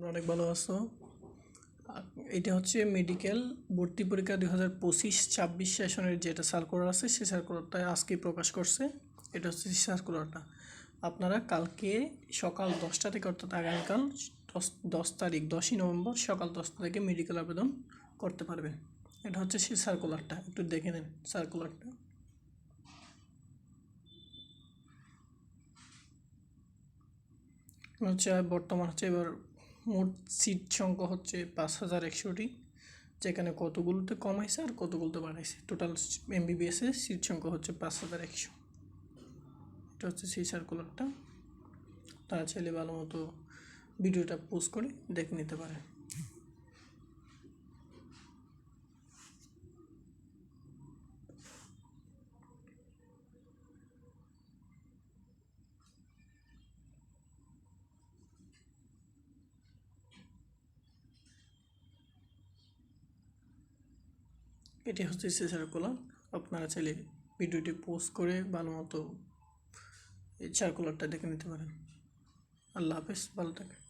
অনেক ভালো আছো। এটা হচ্ছে মেডিকেল ভর্তি পরীক্ষা দুই হাজার পঁচিশ ছাব্বিশ সেশনের যেটা সার্কুলার আছে সে সার্কুলারটা আজকে প্রকাশ করছে। এটা হচ্ছে সার্কুলারটা আপনারা কালকে সকাল দশটা থেকে অর্থাৎ আগামীকাল দশ দশ তারিখ, দশই নভেম্বর সকাল দশটা থেকে মেডিকেল আবেদন করতে পারবেন। এটা হচ্ছে সেই সার্কুলারটা একটু দেখে নেন সার্কুলারটা হচ্ছে বর্তমান হচ্ছে এবার মোট সিট সংখ্যা হচ্ছে পাঁচ হাজার একশোটি, যেখানে কতগুলোতে কমাইছে আর কতগুলোতে বাড়াইছে। টোটাল এমবিবিএস এর সিট সংখ্যা হচ্ছে পাঁচ হাজার একশো। এটা হচ্ছে সেই সার্কুলারটা তারা চাইলে ভালো মতো ভিডিওটা পোস্ট করে দেখে নিতে পারে এটি হচ্ছে সেসার সার্কুলার আপনারা চাইলে ভিডিওটি পোস্ট করে ভালো মতো এই সার্কুলারটা দেখে নিতে পারেন। আল্লাহ হাফেজ, ভালো থাকেন।